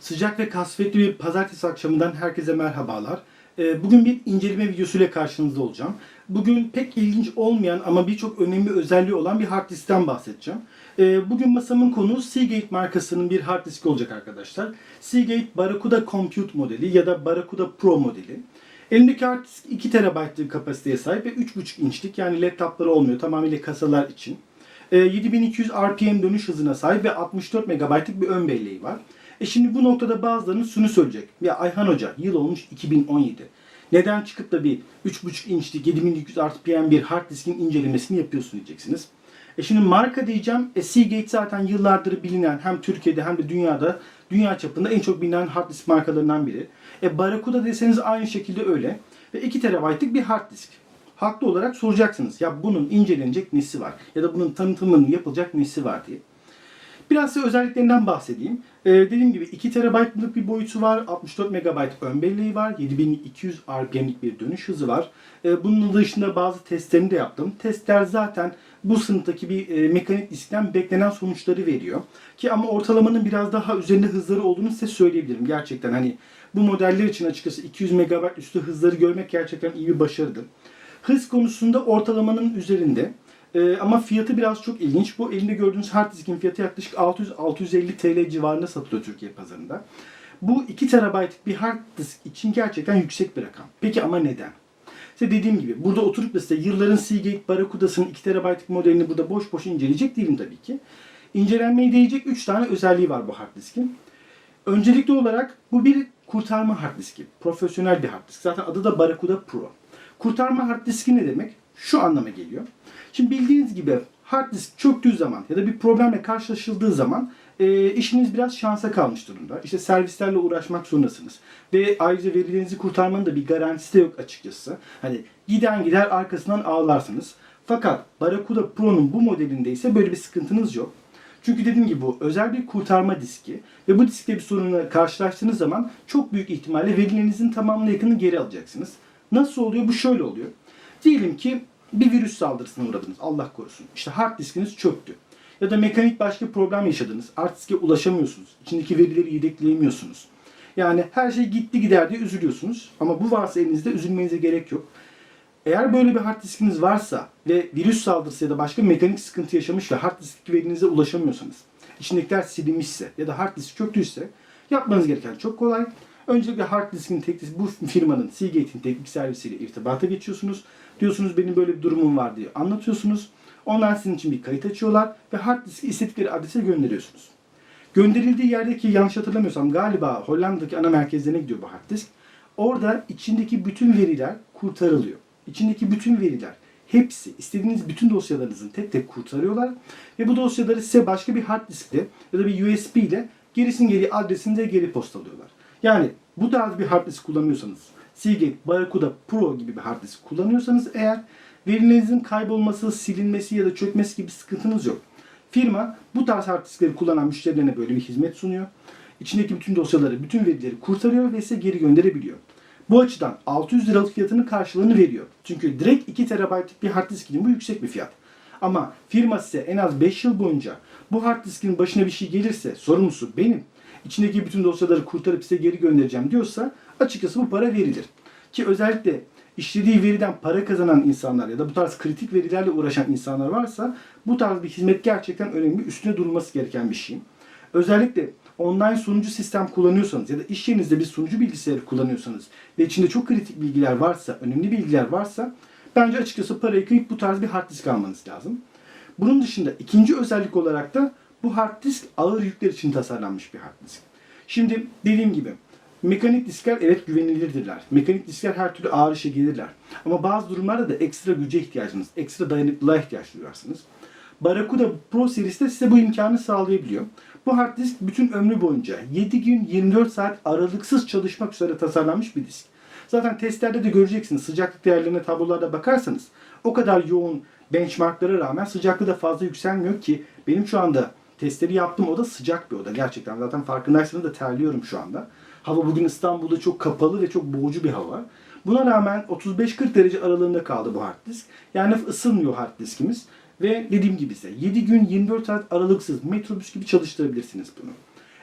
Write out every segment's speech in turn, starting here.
Sıcak ve kasvetli bir pazartesi akşamından herkese merhabalar. Ee, Bugün bir inceleme videosuyla karşınızda olacağım. Bugün pek ilginç olmayan ama birçok önemli özelliği olan bir hard diskten bahsedeceğim. Ee, Bugün masamın konuğu Seagate markasının bir hard disk olacak arkadaşlar. Seagate Barracuda Compute modeli ya da Barracuda Pro modeli. Elimdeki hard disk 2 TB'lık kapasiteye sahip ve 3.5 inçlik yani laptopları olmuyor tamamıyla kasalar için. Ee, 7200 RPM dönüş hızına sahip ve 64 MB'lık bir ön belleği var. E şimdi bu noktada bazılarınız şunu söyleyecek. Ya Ayhan Hoca yıl olmuş 2017. Neden çıkıp da bir 3.5 inçlik 7200 RPM bir hard diskin incelemesini yapıyorsun diyeceksiniz. E şimdi marka diyeceğim. E Seagate zaten yıllardır bilinen hem Türkiye'de hem de dünyada dünya çapında en çok bilinen hard disk markalarından biri. E Barracuda deseniz aynı şekilde öyle. Ve 2 TB'lık bir hard disk. Haklı olarak soracaksınız. Ya bunun incelenecek nesi var? Ya da bunun tanıtımının yapılacak nesi var diye. Biraz size özelliklerinden bahsedeyim. Ee, dediğim gibi 2 TB'lık bir boyutu var, 64 MB ön belleği var, 7200 RPM'lik bir dönüş hızı var. Ee, bunun dışında bazı testlerini de yaptım. Testler zaten bu sınıftaki bir e, mekanik diskten beklenen sonuçları veriyor. Ki ama ortalamanın biraz daha üzerinde hızları olduğunu size söyleyebilirim. Gerçekten hani bu modeller için açıkçası 200 MB üstü hızları görmek gerçekten iyi bir başarıdır. Hız konusunda ortalamanın üzerinde. Ee, ama fiyatı biraz çok ilginç. Bu elinde gördüğünüz hard diskin fiyatı yaklaşık 600-650 TL civarında satılıyor Türkiye pazarında. Bu 2 TB'lık bir hard disk için gerçekten yüksek bir rakam. Peki ama neden? İşte dediğim gibi burada oturup da size yılların Seagate Barracuda'sının 2 TB'lık modelini burada boş boş inceleyecek değilim tabii ki. İncelenmeye değecek 3 tane özelliği var bu hard diskin. Öncelikli olarak bu bir kurtarma hard diski. Profesyonel bir hard disk. Zaten adı da Barracuda Pro. Kurtarma hard diski ne demek? Şu anlama geliyor. Şimdi bildiğiniz gibi hard disk çöktüğü zaman ya da bir problemle karşılaşıldığı zaman e, işiniz biraz şansa kalmış durumda. İşte servislerle uğraşmak zorundasınız. Ve ayrıca verilerinizi kurtarmanın da bir garantisi de yok açıkçası. Hani giden gider arkasından ağlarsınız. Fakat Barracuda Pro'nun bu modelinde ise böyle bir sıkıntınız yok. Çünkü dediğim gibi bu özel bir kurtarma diski ve bu diskte bir sorunla karşılaştığınız zaman çok büyük ihtimalle verilerinizin tamamına yakını geri alacaksınız. Nasıl oluyor? Bu şöyle oluyor. Diyelim ki bir virüs saldırısına uğradınız. Allah korusun. İşte hard diskiniz çöktü. Ya da mekanik başka bir problem yaşadınız. Hard diske ulaşamıyorsunuz. İçindeki verileri yedekleyemiyorsunuz. Yani her şey gitti gider diye üzülüyorsunuz. Ama bu varsa elinizde üzülmenize gerek yok. Eğer böyle bir hard diskiniz varsa ve virüs saldırısı ya da başka mekanik sıkıntı yaşamış ve hard disk verinize ulaşamıyorsanız, içindekiler silinmişse ya da hard disk çöktüyse yapmanız gereken çok kolay. Öncelikle hard diskin teknik, bu firmanın Seagate'in teknik servisiyle irtibata geçiyorsunuz. Diyorsunuz benim böyle bir durumum var diye anlatıyorsunuz. Onlar sizin için bir kayıt açıyorlar ve hard diski istedikleri adrese gönderiyorsunuz. Gönderildiği yerdeki yanlış hatırlamıyorsam galiba Hollanda'daki ana merkezlerine gidiyor bu hard disk. Orada içindeki bütün veriler kurtarılıyor. İçindeki bütün veriler hepsi istediğiniz bütün dosyalarınızı tek tek kurtarıyorlar ve bu dosyaları size başka bir hard diskte ya da bir USB ile gerisin geri adresinde geri postalıyorlar. Yani bu tarz bir hard disk kullanıyorsanız, Seagate Barracuda Pro gibi bir hard disk kullanıyorsanız eğer verilerinizin kaybolması, silinmesi ya da çökmesi gibi sıkıntınız yok. Firma bu tarz hard diskleri kullanan müşterilerine böyle bir hizmet sunuyor. İçindeki bütün dosyaları, bütün verileri kurtarıyor ve size geri gönderebiliyor. Bu açıdan 600 liralık fiyatının karşılığını veriyor. Çünkü direkt 2 TB'lik bir hard disk için bu yüksek bir fiyat. Ama firma size en az 5 yıl boyunca bu hard diskin başına bir şey gelirse sorumlusu benim. İçindeki bütün dosyaları kurtarıp size geri göndereceğim diyorsa açıkçası bu para verilir. Ki özellikle işlediği veriden para kazanan insanlar ya da bu tarz kritik verilerle uğraşan insanlar varsa bu tarz bir hizmet gerçekten önemli. Üstüne durulması gereken bir şey. Özellikle online sunucu sistem kullanıyorsanız ya da iş yerinizde bir sunucu bilgisayarı kullanıyorsanız ve içinde çok kritik bilgiler varsa, önemli bilgiler varsa bence açıkçası parayı kıyıp bu tarz bir hard disk almanız lazım. Bunun dışında ikinci özellik olarak da bu hard disk ağır yükler için tasarlanmış bir hard disk. Şimdi dediğim gibi mekanik diskler evet güvenilirdirler. Mekanik diskler her türlü ağır işe gelirler. Ama bazı durumlarda da ekstra güce ihtiyacınız, ekstra dayanıklılığa ihtiyaç duyarsınız. Barracuda Pro serisi size bu imkanı sağlayabiliyor. Bu hard disk bütün ömrü boyunca 7 gün 24 saat aralıksız çalışmak üzere tasarlanmış bir disk. Zaten testlerde de göreceksiniz. Sıcaklık değerlerine tablolarda bakarsanız o kadar yoğun benchmarklara rağmen sıcaklığı da fazla yükselmiyor ki benim şu anda testleri yaptığım oda sıcak bir oda gerçekten. Zaten farkındaysanız da terliyorum şu anda. Hava bugün İstanbul'da çok kapalı ve çok boğucu bir hava. Buna rağmen 35-40 derece aralığında kaldı bu hard disk. Yani ısınmıyor hard diskimiz. Ve dediğim gibi size 7 gün 24 saat aralıksız metrobüs gibi çalıştırabilirsiniz bunu.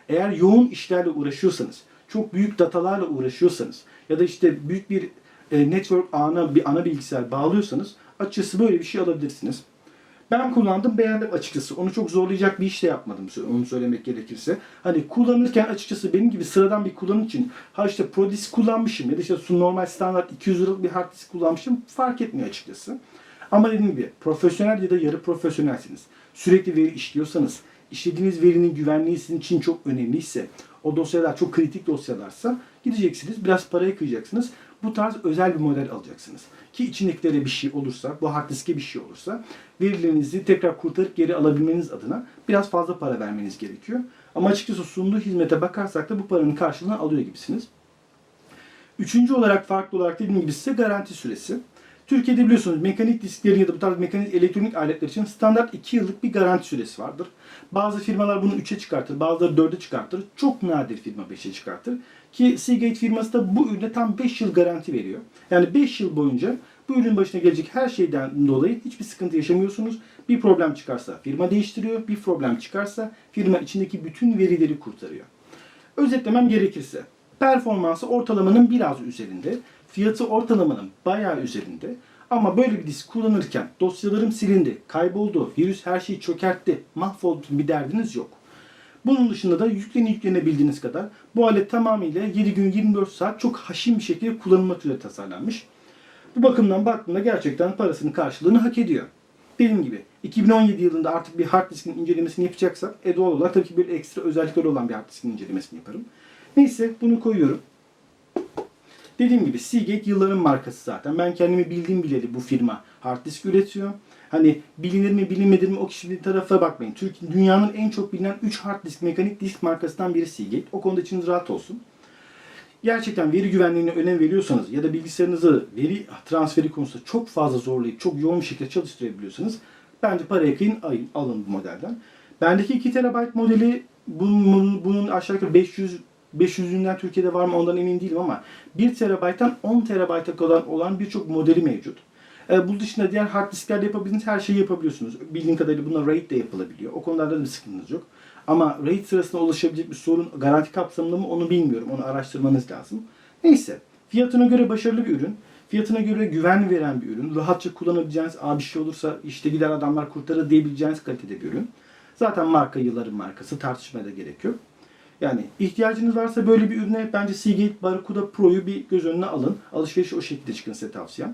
Eğer yoğun işlerle uğraşıyorsanız, çok büyük datalarla uğraşıyorsanız ya da işte büyük bir e, network ağına bir ana bilgisayar bağlıyorsanız açıkçası böyle bir şey alabilirsiniz. Ben kullandım beğendim açıkçası. Onu çok zorlayacak bir iş de yapmadım onu söylemek gerekirse. Hani kullanırken açıkçası benim gibi sıradan bir kullanıcı için ha işte Pro Disk kullanmışım ya da işte normal standart 200 liralık bir hard disk kullanmışım fark etmiyor açıkçası. Ama dediğim gibi profesyonel ya da yarı profesyonelsiniz. Sürekli veri işliyorsanız, işlediğiniz verinin güvenliği sizin için çok önemliyse, o dosyalar çok kritik dosyalarsa gideceksiniz, biraz parayı kıyacaksınız. Bu tarz özel bir model alacaksınız. Ki içindekilere bir şey olursa, bu hard diske bir şey olursa verilerinizi tekrar kurtarıp geri alabilmeniz adına biraz fazla para vermeniz gerekiyor. Ama açıkçası sunduğu hizmete bakarsak da bu paranın karşılığını alıyor gibisiniz. Üçüncü olarak farklı olarak dediğim gibi size garanti süresi. Türkiye'de biliyorsunuz mekanik disklerin ya da bu tarz mekanik elektronik aletler için standart 2 yıllık bir garanti süresi vardır. Bazı firmalar bunu 3'e çıkartır, bazıları 4'e çıkartır. Çok nadir firma 5'e çıkartır. Ki Seagate firması da bu ürüne tam 5 yıl garanti veriyor. Yani 5 yıl boyunca bu ürün başına gelecek her şeyden dolayı hiçbir sıkıntı yaşamıyorsunuz. Bir problem çıkarsa firma değiştiriyor, bir problem çıkarsa firma içindeki bütün verileri kurtarıyor. Özetlemem gerekirse performansı ortalamanın biraz üzerinde, fiyatı ortalamanın bayağı üzerinde ama böyle bir disk kullanırken dosyalarım silindi, kayboldu, virüs her şeyi çökertti, mahvoldu bir derdiniz yok. Bunun dışında da yükleni yüklenebildiğiniz kadar bu alet tamamıyla 7 gün 24 saat çok haşin bir şekilde kullanılmak üzere tasarlanmış. Bu bakımdan baktığımda gerçekten parasının karşılığını hak ediyor. Dediğim gibi 2017 yılında artık bir hard diskin incelemesini yapacaksak e doğal olarak tabii ki böyle ekstra özellikleri olan bir hard diskin incelemesini yaparım. Neyse bunu koyuyorum. Dediğim gibi Seagate yılların markası zaten. Ben kendimi bildiğim bileli bu firma hard disk üretiyor. Hani bilinir mi bilinmedir mi o kişi bir tarafa bakmayın. Türkiye dünyanın en çok bilinen 3 hard disk mekanik disk markasından biri Seagate. O konuda içiniz rahat olsun. Gerçekten veri güvenliğine önem veriyorsanız ya da bilgisayarınızı veri transferi konusunda çok fazla zorlayıp çok yoğun bir şekilde çalıştırabiliyorsanız bence paraya kıyın alın bu modelden. Bendeki 2 TB modeli bunun, bunun aşağı yukarı 500 500'ünden Türkiye'de var mı ondan emin değilim ama 1 TB'dan 10 TB'a kadar olan birçok modeli mevcut. E, bunun dışında diğer hard disklerde yapabildiğiniz her şeyi yapabiliyorsunuz. Bildiğim kadarıyla bunlar RAID de yapılabiliyor. O konularda da bir sıkıntınız yok. Ama RAID sırasında ulaşabilecek bir sorun garanti kapsamında mı onu bilmiyorum. Onu araştırmanız lazım. Neyse. Fiyatına göre başarılı bir ürün. Fiyatına göre güven veren bir ürün. Rahatça kullanabileceğiniz, Aa, bir şey olursa işte gider adamlar kurtarır diyebileceğiniz kalitede bir ürün. Zaten marka yılların markası. Tartışmaya da gerek yok. Yani ihtiyacınız varsa böyle bir ürüne bence Seagate Barracuda Pro'yu bir göz önüne alın. Alışveriş o şekilde çıkın size tavsiyem.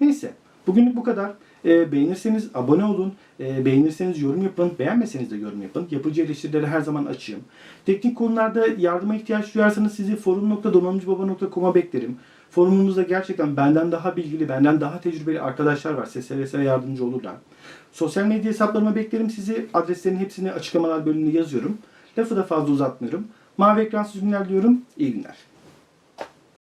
Neyse. Bugünlük bu kadar. E, beğenirseniz abone olun. E, beğenirseniz yorum yapın. Beğenmeseniz de yorum yapın. Yapıcı eleştirileri her zaman açığım. Teknik konularda yardıma ihtiyaç duyarsanız sizi forum.donanımcıbaba.com'a beklerim. Forumumuzda gerçekten benden daha bilgili, benden daha tecrübeli arkadaşlar var. Seve yardımcı olurlar. Sosyal medya hesaplarıma beklerim sizi. Adreslerin hepsini açıklamalar bölümünde yazıyorum. Lafı da fazla uzatmıyorum. Mavi ekransız günler diyorum. İyi günler.